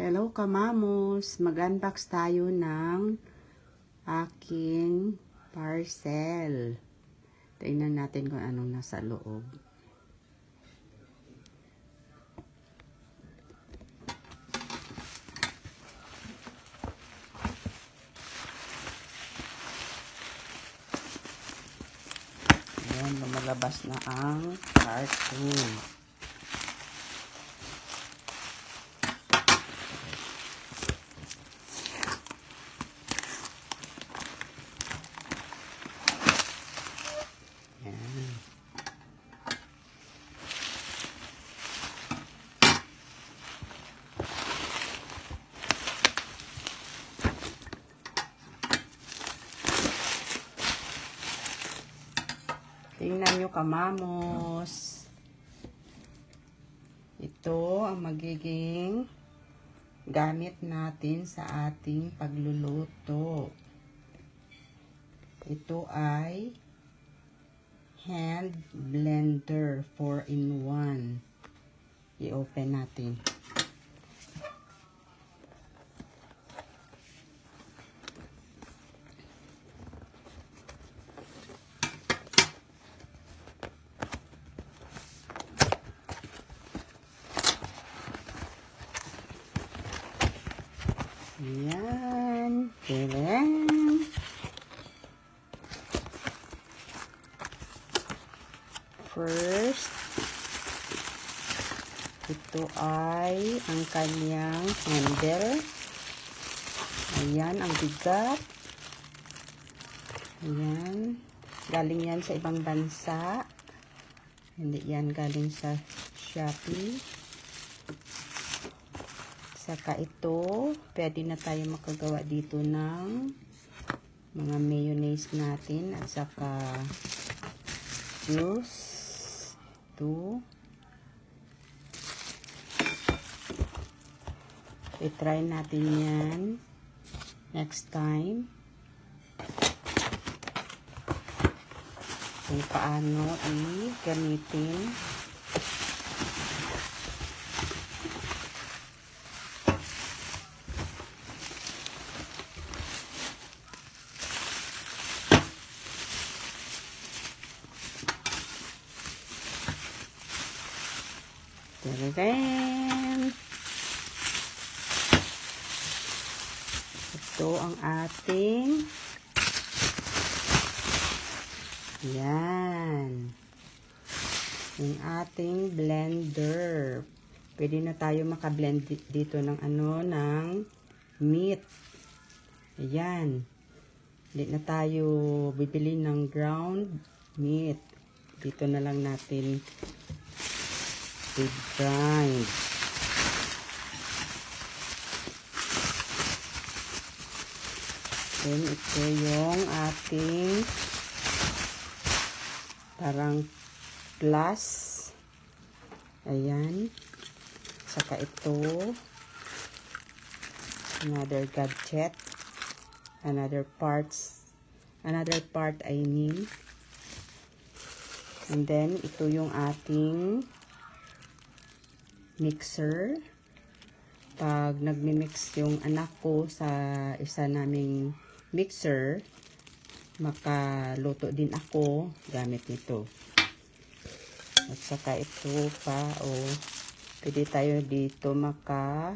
Hello kamamos! Mag-unbox tayo ng aking parcel. Tingnan natin kung anong nasa loob. Ayan, lumalabas na ang cartoon. Tingnan nyo kamamos. Ito ang magiging gamit natin sa ating pagluluto. Ito ay hand blender 4 in 1. I-open natin. Ayan. Ayan. First, ito ay ang kanyang handle. Ayan, ang bigat. Ayan. Galing yan sa ibang bansa. Hindi yan galing sa Shopee. Saka ito, pwede na tayo makagawa dito ng mga mayonnaise natin at saka juice. Ito. I-try natin yan next time. Kung paano i-gamitin. Tadadam! Ito ang ating yan. Yung ating blender. Pwede na tayo makablend di- dito ng ano, ng meat. Ayan. Hindi na tayo bibili ng ground meat. Dito na lang natin i-grind. Then, ito yung ating parang plus. Ayan. Saka ito. Another gadget. Another parts. Another part, I mean. And then, ito yung ating mixer. Pag nagmi-mix yung anak ko sa isa naming mixer, makaluto din ako gamit nito. At saka ito pa, o oh, pwede tayo dito maka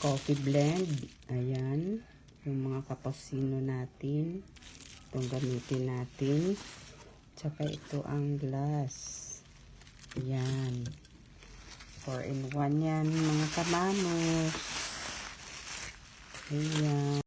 coffee blend. Ayan, yung mga kapasino natin. Itong gamitin natin. Tsaka ito ang glass. Ayan. 4 in 1 yan, mga kamamos. Ayan.